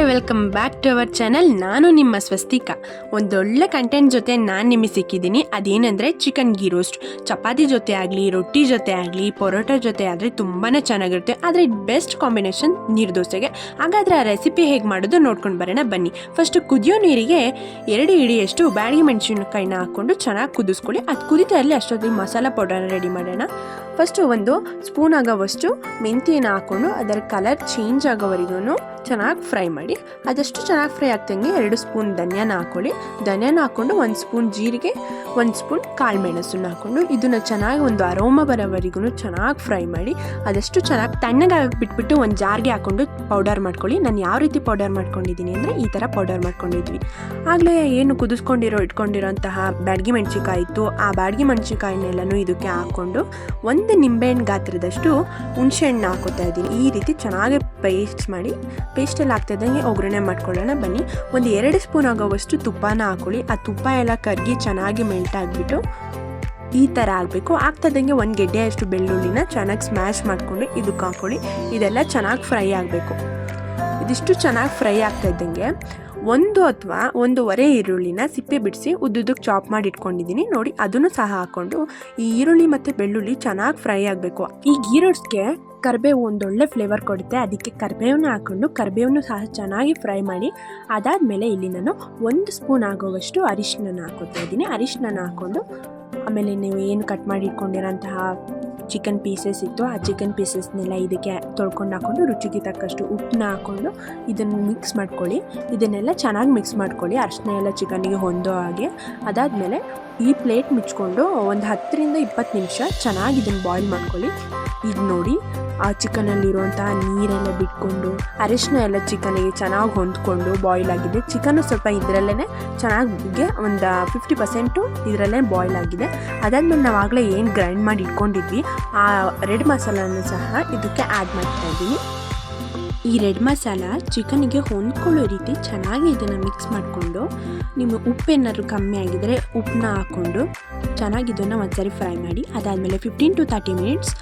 Hi welcome back to our channel ನಾನು ನಿಮ್ಮ ಸ್ವಸ್ತಿಕ. ಒಂದೊಳ್ಳೆ ಕಂಟೆಂಟ್ ಜೊತೆ ನಾನು ನಿಮಗೆ ಸಿಕ್ಕಿದ್ದೀನಿ. ಅದೇನೆಂದರೆ ಚಿಕನ್ ಗೀ ರೋಸ್ಟ್ ಚಪಾತಿ ಜೊತೆ ಆಗಲಿ, ರೊಟ್ಟಿ ಜೊತೆ ಆಗಲಿ, ಪರೋಟ ಜೊತೆ ಆದರೆ ತುಂಬಾ ಚೆನ್ನಾಗಿರುತ್ತೆ. ಆದರೆ ಬೆಸ್ಟ್ ಕಾಂಬಿನೇಷನ್ ನೀರು ದೋಸೆಗೆ. ಹಾಗಾದರೆ ಆ ರೆಸಿಪಿ ಹೇಗೆ ಮಾಡೋದು ನೋಡ್ಕೊಂಡು ಬರೋಣ, ಬನ್ನಿ. ಫಸ್ಟ್ ಕುದಿಯೋ ನೀರಿಗೆ ಎರಡು ಇಡಿಯಷ್ಟು ಬ್ಯಾಡಗಿ ಮೆಣಸಿನಕಾಯಿನ ಹಾಕ್ಕೊಂಡು ಚೆನ್ನಾಗಿ ಕುದಿಸ್ಕೊಳ್ಳಿ. ಅದು ಕುದಿತಾ ಇರಲಿ, ಅಷ್ಟೊತ್ತಿಗೆ ಮಸಾಲ ಪೌಡರ್ನ ರೆಡಿ ಮಾಡೋಣ. ಫಸ್ಟು ಒಂದು ಸ್ಪೂನ್ ಆಗೋವಷ್ಟು ಮೆಂತಿಯನ್ನು ಹಾಕ್ಕೊಂಡು ಅದರ ಕಲರ್ ಚೇಂಜ್ ಆಗೋವರೆಗೂ ಚೆನ್ನಾಗಿ ಫ್ರೈ ಮಾಡಿ, ಅದಷ್ಟು ಚೆನ್ನಾಗಿ ಫ್ರೈ ಆಗ್ತಂಗೆ ಎರಡು ಸ್ಪೂನ್ ಧನಿಯಾನ ಹಾಕೊಳ್ಳಿ. ಧನಿಯಾನ ಹಾಕ್ಕೊಂಡು ಒಂದು ಸ್ಪೂನ್ ಜೀರಿಗೆ, ಒಂದು ಸ್ಪೂನ್ ಕಾಳು ಮೆಣಸನ್ನು ಹಾಕ್ಕೊಂಡು ಇದನ್ನು ಚೆನ್ನಾಗಿ ಒಂದು ಅರೋಮ ಬರೋವರೆಗೂ ಚೆನ್ನಾಗಿ ಫ್ರೈ ಮಾಡಿ, ಅದಷ್ಟು ಚೆನ್ನಾಗಿ ತಣ್ಣಗಾಗಿ ಬಿಟ್ಬಿಟ್ಟು ಒಂದು ಜಾರ್ಗೆ ಹಾಕ್ಕೊಂಡು ಪೌಡರ್ ಮಾಡ್ಕೊಳ್ಳಿ. ನಾನು ಯಾವ ರೀತಿ ಪೌಡರ್ ಮಾಡ್ಕೊಂಡಿದ್ದೀನಿ ಅಂದರೆ ಈ ಥರ ಪೌಡರ್ ಮಾಡ್ಕೊಂಡಿದ್ವಿ. ಆಗಲೇ ಏನು ಕುದಿಸ್ಕೊಂಡಿರೋ, ಇಟ್ಕೊಂಡಿರೋಂತಹ ಬ್ಯಾಡ್ಗಿ ಮೆಣಸಿಕಾಯಿ ಇತ್ತು, ಆ ಬ್ಯಾಡ್ಗಿ ಮೆಣಸಿಕಾಯಿನೆಲ್ಲನೂ ಇದಕ್ಕೆ ಹಾಕ್ಕೊಂಡು ಒಂದು ನಿಂಬೆಹಣ್ಣು ಗಾತ್ರದಷ್ಟು ಹುಣಸೆಹಣ್ಣು ಹಾಕೋತಾ ಇದ್ದೀನಿ. ಈ ರೀತಿ ಚೆನ್ನಾಗಿ ಪೇಸ್ಟ್ ಮಾಡಿ ಪೇಸ್ಟಲ್ಲಿ ಆಗ್ತಿದ್ದಂಗೆ ಒಗ್ಗರಣೆ ಮಾಡ್ಕೊಳ್ಳೋಣ. ಬನ್ನಿ. ಒಂದು ಎರಡು ಸ್ಪೂನ್ ಆಗೋವಷ್ಟು ತುಪ್ಪನ ಹಾಕೊಳ್ಳಿ. ಆ ತುಪ್ಪ ಎಲ್ಲ ಕರಗಿ ಚೆನ್ನಾಗಿ ಮೆಲ್ಟ್ ಆಗಿಬಿಟ್ಟು ಈ ಥರ ಆಗಬೇಕು. ಆಗ್ತದಂಗೆ ಒಂದು ಗೆಡ್ಡೆಯಷ್ಟು ಬೆಳ್ಳುಳ್ಳಿನ ಚೆನ್ನಾಗಿ ಸ್ಮ್ಯಾಶ್ ಮಾಡಿಕೊಂಡು ಇದಕ್ಕೆ ಹಾಕೊಳ್ಳಿ ಇದೆಲ್ಲ ಚೆನ್ನಾಗಿ ಫ್ರೈ ಆಗಬೇಕು. ಇದಿಷ್ಟು ಚೆನ್ನಾಗಿ ಫ್ರೈ ಆಗ್ತಾ ಇದ್ದಂಗೆ ಒಂದು ಅಥವಾ ಒಂದೂವರೆ ಈರುಳ್ಳಿನ ಸಿಪ್ಪೆ ಬಿಡಿಸಿ ಉದ್ದುದಕ್ಕೆ ಚಾಪ್ ಮಾಡಿ ಇಟ್ಕೊಂಡಿದ್ದೀನಿ. ನೋಡಿ, ಅದನ್ನು ಸಹ ಹಾಕ್ಕೊಂಡು ಈ ಈರುಳ್ಳಿ ಮತ್ತು ಬೆಳ್ಳುಳ್ಳಿ ಚೆನ್ನಾಗಿ ಫ್ರೈ ಆಗಬೇಕು. ಈಗ ಗೀರೋಡ್ಸ್ಗೆ ಕರಿಬೇವು ಒಂದೊಳ್ಳೆ ಫ್ಲೇವರ್ ಕೊಡುತ್ತೆ. ಅದಕ್ಕೆ ಕರಿಬೇವನ್ನ ಹಾಕ್ಕೊಂಡು ಕರಿಬೇವನ್ನು ಸಹ ಚೆನ್ನಾಗಿ ಫ್ರೈ ಮಾಡಿ. ಅದಾದಮೇಲೆ ಇಲ್ಲಿ ನಾನು ಒಂದು ಸ್ಪೂನ್ ಆಗೋವಷ್ಟು ಅರಿಶಿನ ಹಾಕೋತಾ ಇದ್ದೀನಿ. ಅರಿಶಿನ ಹಾಕ್ಕೊಂಡು ಆಮೇಲೆ ನೀವು ಏನು ಕಟ್ ಮಾಡಿ ಇಟ್ಕೊಂಡಿರೋಂತಹ ಚಿಕನ್ ಪೀಸಸ್ ಇತ್ತು ಆ ಚಿಕನ್ ಪೀಸಸ್ನೆಲ್ಲ ಇದಕ್ಕೆ ತೊಳ್ಕೊಂಡು ಹಾಕ್ಕೊಂಡು ರುಚಿಗೆ ತಕ್ಕಷ್ಟು ಉಪ್ಪನ್ನ ಹಾಕ್ಕೊಂಡು ಇದನ್ನು ಮಿಕ್ಸ್ ಮಾಡ್ಕೊಳ್ಳಿ. ಇದನ್ನೆಲ್ಲ ಚೆನ್ನಾಗಿ ಮಿಕ್ಸ್ ಮಾಡ್ಕೊಳ್ಳಿ. ಅರಿಶಿನ ಎಲ್ಲ ಚಿಕನ್ನಿಗೆ ಹೊಂದೋ ಹಾಗೆ. ಅದಾದಮೇಲೆ ಈ ಪ್ಲೇಟ್ ಮುಚ್ಕೊಂಡು ಒಂದು ಹತ್ತರಿಂದ ಇಪ್ಪತ್ತು ನಿಮಿಷ ಚೆನ್ನಾಗಿ ಇದನ್ನು ಬಾಯ್ಲ್ ಮಾಡ್ಕೊಳ್ಳಿ. ಈಗ ನೋಡಿ, ಆ ಚಿಕನಲ್ಲಿರುವಂತಹ ನೀರೆಲ್ಲ ಬಿಟ್ಕೊಂಡು, ಅರಿಶಿನ ಎಲ್ಲ ಚಿಕನಿಗೆ ಚೆನ್ನಾಗಿ ಹೊಂದ್ಕೊಂಡು ಬಾಯ್ಲ್ ಆಗಿದೆ. ಚಿಕನ್ನು ಸ್ವಲ್ಪ ಇದರಲ್ಲೇ ಚೆನ್ನಾಗಿ ಒಂದು ಫಿಫ್ಟಿ ಪರ್ಸೆಂಟು ಇದರಲ್ಲೇ ಬಾಯ್ಲ್ ಆಗಿದೆ. ಅದಾದ್ಮೇಲೆ ನಾವು ಆಗಲೇ ಏನು ಗ್ರೈಂಡ್ ಮಾಡಿ ಇಟ್ಕೊಂಡಿದ್ವಿ, ಆ ರೆಡ್ ಮಸಾಲನ್ನು ಸಹ ಇದಕ್ಕೆ ಆ್ಯಡ್ ಮಾಡ್ತಾ ಇದ್ದೀನಿ. ಈ ರೆಡ್ ಮಸಾಲ ಚಿಕನಿಗೆ ಹೊಂದ್ಕೊಳ್ಳೋ ರೀತಿ ಚೆನ್ನಾಗಿ ಇದನ್ನು ಮಿಕ್ಸ್ ಮಾಡಿಕೊಂಡು ನಿಮ್ಮ ಉಪ್ಪೇನಾದ್ರು ಕಮ್ಮಿ ಆಗಿದ್ದರೆ ಉಪ್ಪನ್ನ ಹಾಕ್ಕೊಂಡು ಚೆನ್ನಾಗಿ ಇದನ್ನು ಒಂದ್ಸರಿ ಫ್ರೈ ಮಾಡಿ, ಅದಾದಮೇಲೆ ಫಿಫ್ಟೀನ್ ಟು ತರ್ಟಿ ಮಿನಿಟ್ಸ್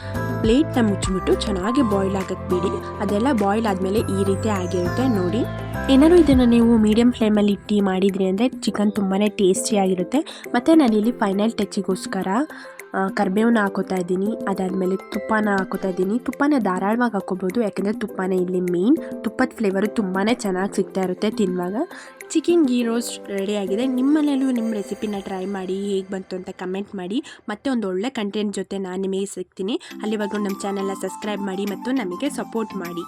ಪ್ಲೇಟ್ನ ಮುಚ್ಚಿಬಿಟ್ಟು ಚೆನ್ನಾಗಿ ಬಾಯ್ಲ್ ಆಗಕ್ಕೆ ಬಿಡಿ. ಅದೆಲ್ಲ ಬಾಯ್ಲ್ ಆದಮೇಲೆ ಈ ರೀತಿ ಆಗಿರುತ್ತೆ ನೋಡಿ. ಏನಾದ್ರು ಇದನ್ನು ನೀವು ಮೀಡಿಯಮ್ ಫ್ಲೇಮಲ್ಲಿ ಇಟ್ಟು ಮಾಡಿದ್ರಿ ಅಂದರೆ ಚಿಕನ್ ತುಂಬಾ ಟೇಸ್ಟಿಯಾಗಿರುತ್ತೆ ಮತ್ತು ನಾನಿಲ್ಲಿ ಫೈನಲ್ ಟಚ್ಚಿಗೋಸ್ಕರ ಕರಿಬೇವನ್ನ ಹಾಕೋತಾ ಇದ್ದೀನಿ. ಅದಾದಮೇಲೆ ತುಪ್ಪನ ಹಾಕೋತಾ ಇದ್ದೀನಿ. ತುಪ್ಪನ ಧಾರಾಳವಾಗಿ ಹಾಕೋಬೋದು ಯಾಕೆಂದರೆ ತುಪ್ಪನೇ ಇಲ್ಲಿ ಮೇನ್ ತುಪ್ಪದ ಫ್ಲೇವರು ತುಂಬಾ ಚೆನ್ನಾಗಿ ಸಿಗ್ತಾ ಇರುತ್ತೆ ತಿನ್ನುವಾಗ ಚಿಕನ್ ಗೀ ರೋಸ್ಟ್ ರೆಡಿ ಆಗಿದೆ. ನಿಮ್ಮನೇಲೂ ನಿಮ್ಮ ರೆಸಿಪಿನ ಟ್ರೈ ಮಾಡಿ ಹೇಗೆ ಬಂತು ಅಂತ ಕಮೆಂಟ್ ಮಾಡಿ. ಮತ್ತೆ ಒಂದು ಒಳ್ಳೆ ಕಂಟೆಂಟ್ ಜೊತೆ ನಾನು ನಿಮಗೆ ಸಿಗ್ತೀನಿ. ಅಲ್ಲಿವರೆಗೂ ನಮ್ಮ ಚಾನೆಲ್ನ ಸಬ್ಸ್ಕ್ರೈಬ್ ಮಾಡಿ ಮತ್ತು ನಮಗೆ ಸಪೋರ್ಟ್ ಮಾಡಿ.